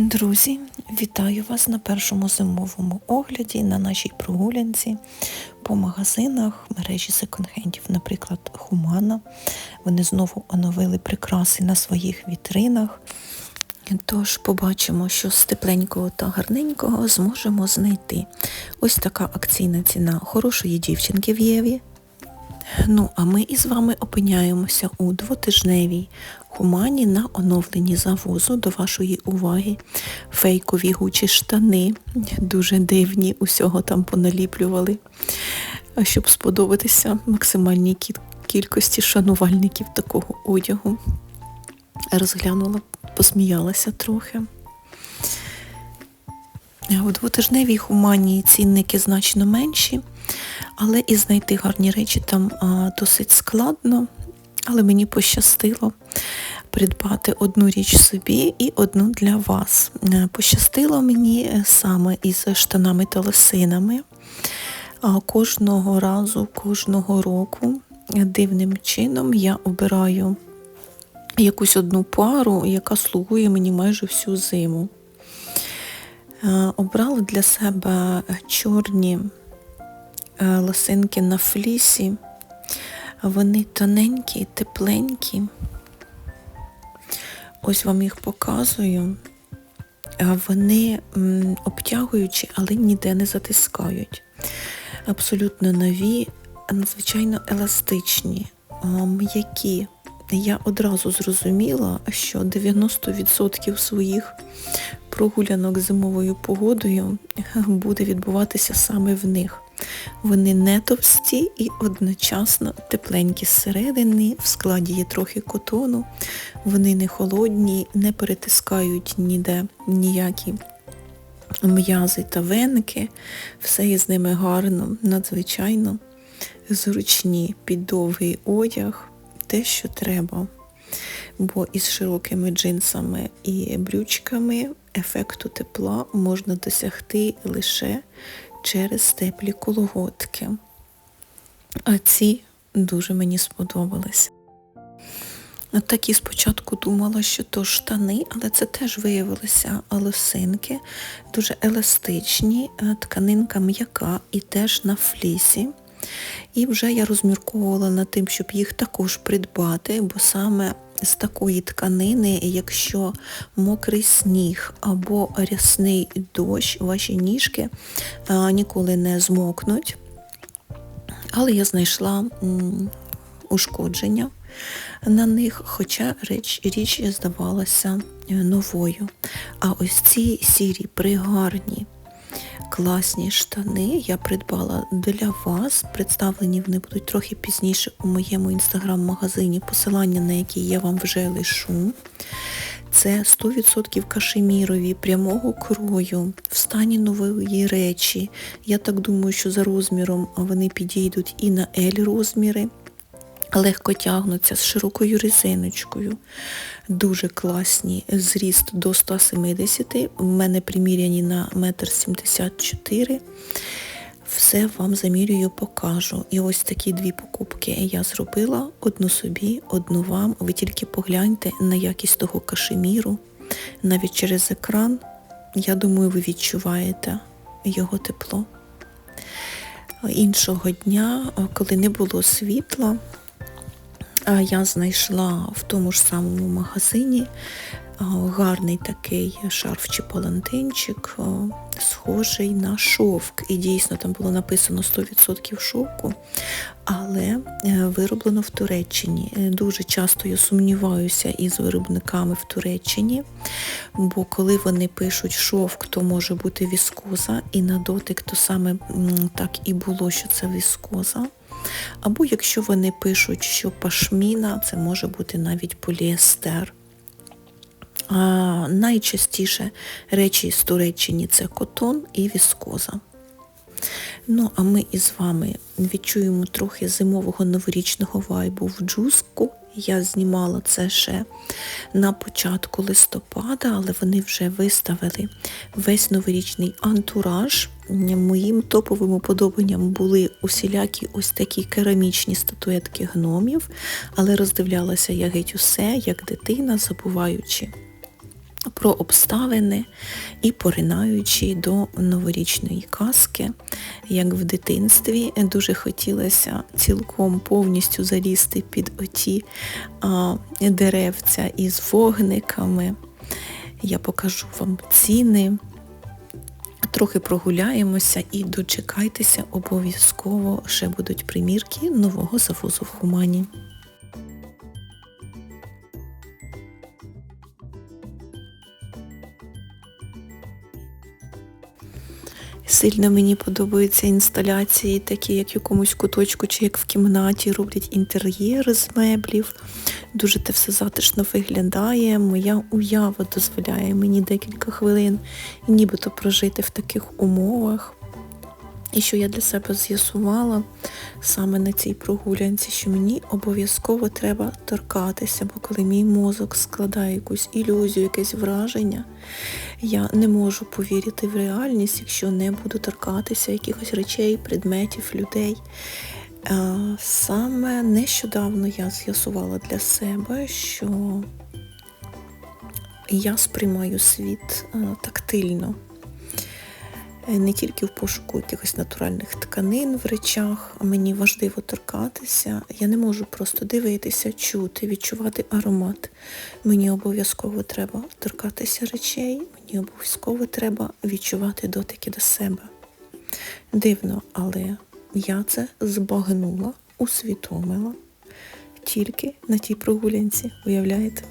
Друзі, вітаю вас на першому зимовому огляді на нашій прогулянці по магазинах мережі секонд-хендів, наприклад, Хумана. Вони знову оновили прикраси на своїх вітринах. Тож побачимо, що з тепленького та гарненького зможемо знайти. Ось така акційна ціна хорошої дівчинки в Єві. Ну, а ми із вами опиняємося у двотижневій хумані на оновленні завозу до вашої уваги. Фейкові гучі штани, дуже дивні, усього там поналіплювали, щоб сподобатися максимальній кількості шанувальників такого одягу. Розглянула, посміялася трохи. У двотижневій хуманії цінники значно менші, але і знайти гарні речі там а, досить складно. Але мені пощастило придбати одну річ собі і одну для вас. Е, пощастило мені е, саме із штанами та лосинами. А кожного разу, кожного року дивним чином я обираю якусь одну пару, яка слугує мені майже всю зиму. Е, обрала для себе чорні лосинки на флісі. Вони тоненькі, тепленькі. Ось вам їх показую. Вони обтягуючі, але ніде не затискають. Абсолютно нові, надзвичайно еластичні, м'які. Я одразу зрозуміла, що 90% своїх прогулянок зимовою погодою буде відбуватися саме в них. Вони не товсті і одночасно тепленькі зсередини, в складі є трохи котону, вони не холодні, не перетискають ніде ніякі м'язи та веники. Все із ними гарно, надзвичайно зручні під довгий одяг, те, що треба. Бо із широкими джинсами і брючками ефекту тепла можна досягти лише через теплі колготки. А ці дуже мені сподобались. От такі спочатку думала, що то штани, але це теж виявилися лосинки, дуже еластичні, тканинка м'яка і теж на флісі. І вже я розмірковувала над тим, щоб їх також придбати, бо саме з такої тканини, якщо мокрий сніг або рясний дощ, ваші ніжки ніколи не змокнуть. Але я знайшла ушкодження на них, хоча річ, річ здавалася е, новою. А ось ці сірі, пригарні класні штани я придбала для вас. Представлені вони будуть трохи пізніше у моєму інстаграм-магазині, посилання на які я вам вже лишу. Це 100% кашемірові, прямого крою, в стані нової речі. Я так думаю, що за розміром вони підійдуть і на L розміри легко тягнуться з широкою резиночкою. Дуже класні. Зріст до 170 У мене приміряні на 1,74 м. Все вам замірюю, покажу. І ось такі дві покупки я зробила. Одну собі, одну вам. Ви тільки погляньте на якість того кашеміру. Навіть через екран, я думаю, ви відчуваєте його тепло. Іншого дня, коли не було світла, я знайшла в тому ж самому магазині гарний такий шарф чи палантинчик, схожий на шовк. І дійсно там було написано 100% шовку, але е, вироблено в Туреччині. Е, дуже часто я сумніваюся із виробниками в Туреччині, бо коли вони пишуть шовк, то може бути віскоза, і на дотик то саме так і було, що це віскоза. Або якщо вони пишуть, що пашміна, це може бути навіть поліестер. А Найчастіше речі з Туреччини це котон і віскоза. Ну, а ми із вами відчуємо трохи зимового новорічного вайбу в джуску. Я знімала це ще на початку листопада, але вони вже виставили весь новорічний антураж. Моїм топовим уподобанням були усілякі ось такі керамічні статуетки гномів, але роздивлялася я геть усе, як дитина, забуваючи про обставини і поринаючи до новорічної казки, як в дитинстві дуже хотілося цілком повністю залізти під оті а, деревця із вогниками. Я покажу вам ціни. Трохи прогуляємося і дочекайтеся, обов'язково ще будуть примірки нового завозу в Хумані. Сильно мені подобаються інсталяції, такі як в якомусь куточку чи як в кімнаті, роблять інтер'єр з меблів. Дуже те все затишно виглядає. Моя уява дозволяє мені декілька хвилин нібито прожити в таких умовах. І що я для себе з'ясувала саме на цій прогулянці, що мені обов'язково треба торкатися, бо коли мій мозок складає якусь ілюзію, якесь враження, я не можу повірити в реальність, якщо не буду торкатися якихось речей, предметів, людей. Саме нещодавно я з'ясувала для себе, що я сприймаю світ тактильно. Е, не тільки в пошуку якихось натуральних тканин в речах, а мені важливо торкатися. Я не можу просто дивитися, чути, відчувати аромат. Мені обов'язково треба торкатися речей, мені обов'язково треба відчувати дотики до себе. Дивно, але я це збагнула, усвідомила тільки на тій прогулянці, уявляєте?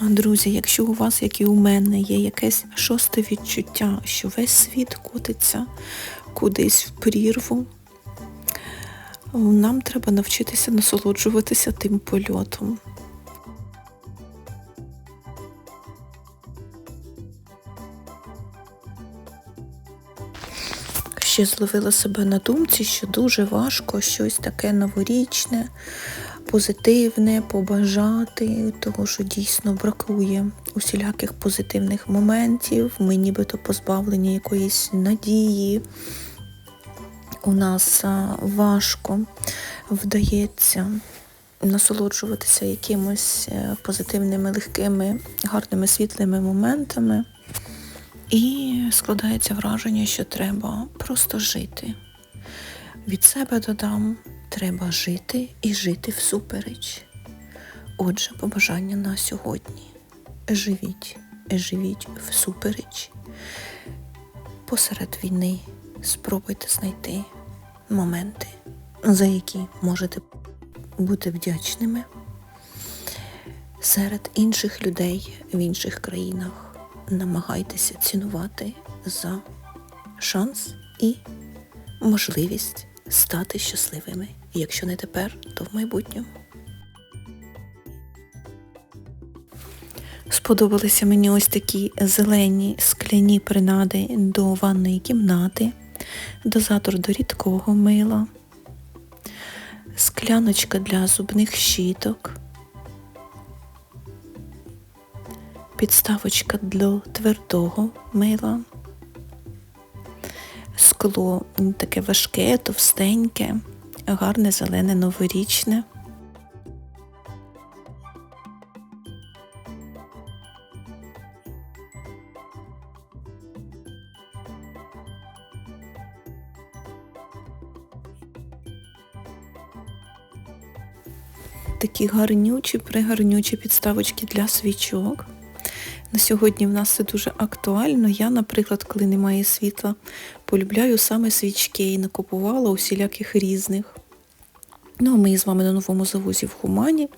Друзі, якщо у вас, як і у мене, є якесь шосте відчуття, що весь світ котиться кудись в прірву, нам треба навчитися насолоджуватися тим польотом. Ще зловила себе на думці, що дуже важко щось таке новорічне позитивне побажати, того, що дійсно бракує усіляких позитивних моментів. Ми нібито позбавлені якоїсь надії. У нас важко вдається насолоджуватися якимось е, позитивними, легкими, гарними світлими моментами. І складається враження, що треба просто жити. Від себе додам, треба жити і жити всупереч. Отже, побажання на сьогодні. Живіть, живіть всупереч. Посеред війни спробуйте знайти моменти, за які можете бути вдячними. Серед інших людей в інших країнах намагайтеся цінувати за шанс і можливість стати щасливими. Якщо не тепер, то в майбутньому. Сподобалися мені ось такі зелені скляні принади до ванної кімнати, дозатор до рідкого мила, скляночка для зубних щіток, підставочка для твердого мила, скло таке важке, товстеньке гарне зелене новорічне. Такі гарнючі, пригарнючі підставочки для свічок. На сьогодні в нас це дуже актуально. Я, наприклад, коли немає світла, полюбляю саме свічки і накупувала усіляких різних. Ну, а ми з вами на новому завозі в Хумані.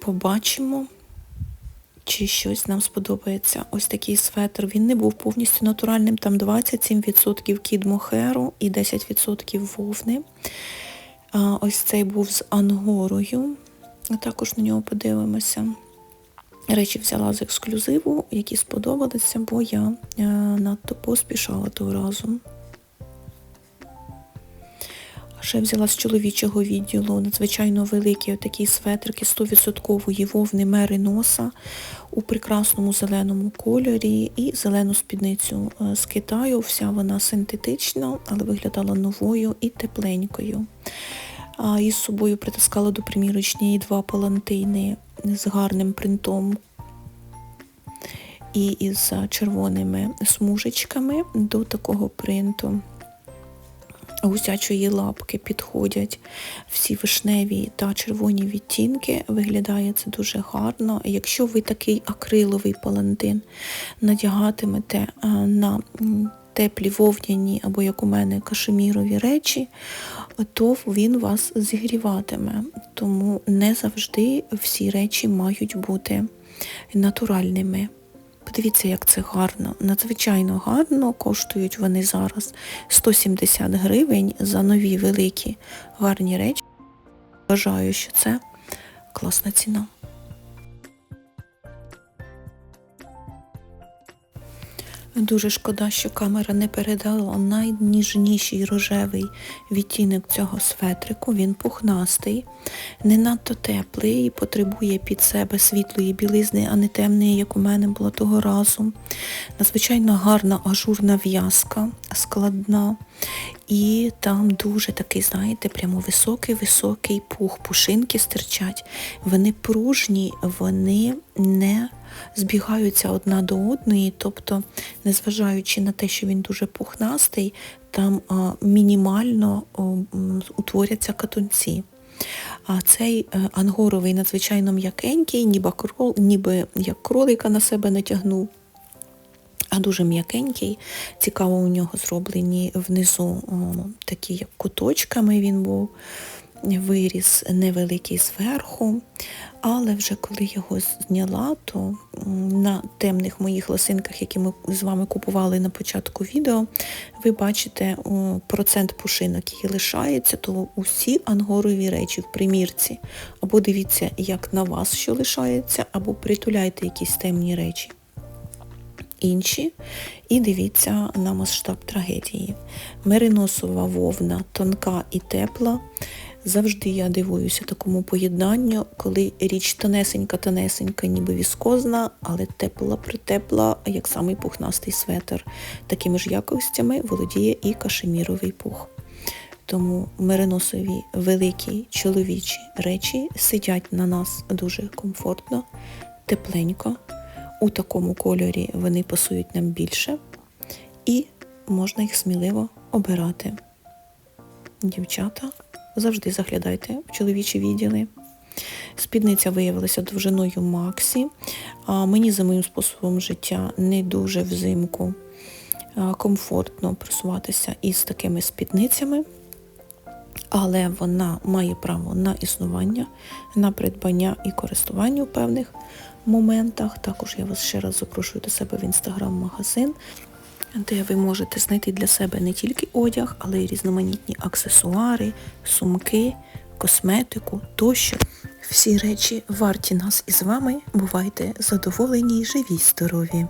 Побачимо, чи щось нам сподобається. Ось такий светр. Він не був повністю натуральним, там 27% кід мохеру і 10% вовни. Ось цей був з ангорою. Також на нього подивимося. Речі взяла з ексклюзиву, які сподобалися, бо я е, надто поспішала того разу. Ще взяла з чоловічого відділу надзвичайно великі такі светрики 100% вовни мериноса у прекрасному зеленому кольорі і зелену спідницю е, з Китаю. Вся вона синтетична, але виглядала новою і тепленькою. А із собою притискала до примірочні два палантини з гарним принтом і із червоними смужечками до такого принту гусячої лапки підходять всі вишневі та червоні відтінки. Виглядає це дуже гарно. Якщо ви такий акриловий палантин надягатимете на теплі вовняні або, як у мене, кашемірові речі, то він вас зігріватиме. Тому не завжди всі речі мають бути натуральними. Подивіться, як це гарно. Надзвичайно гарно. Коштують вони зараз 170 гривень за нові великі гарні речі. Вважаю, що це класна ціна. Дуже шкода, що камера не передала найніжніший рожевий відтінок цього светрику. Він пухнастий, не надто теплий і потребує під себе світлої білизни, а не темної, як у мене було того разу. Надзвичайно гарна ажурна в'язка, складна. І там дуже такий, знаєте, прямо високий-високий пух, пушинки стирчать. Вони пружні, вони не збігаються одна до одної, тобто, незважаючи на те, що він дуже пухнастий, там мінімально утворяться катунці. А цей е, ангоровий надзвичайно м'якенький, ніби, крол, ніби як кролика на себе натягнув. А дуже м'якенький. Цікаво, у нього зроблені внизу о, такі як куточками він був. Виріс невеликий зверху, але вже коли його зняла, то на темних моїх лосинках, які ми з вами купували на початку відео, ви бачите процент пушинок, який лишається, то усі ангорові речі в примірці. Або дивіться, як на вас що лишається, або притуляйте якісь темні речі інші. І дивіться на масштаб трагедії. Мериносова вовна тонка і тепла. Завжди я дивуюся такому поєднанню, коли річ тонесенька-тонесенька, ніби віскозна, але тепла-притепла, як самий пухнастий светр. Такими ж якостями володіє і кашеміровий пух. Тому мериносові великі чоловічі речі сидять на нас дуже комфортно, тепленько. У такому кольорі вони пасують нам більше, і можна їх сміливо обирати. Дівчата, завжди заглядайте в чоловічі відділи. Спідниця виявилася довжиною Максі. Мені за моїм способом життя не дуже взимку комфортно просуватися із такими спідницями, але вона має право на існування, на придбання і користування у певних моментах. Також я вас ще раз запрошую до себе в інстаграм-магазин, де ви можете знайти для себе не тільки одяг, але й різноманітні аксесуари, сумки, косметику тощо. Всі речі варті нас із вами. Бувайте задоволені живі, здорові!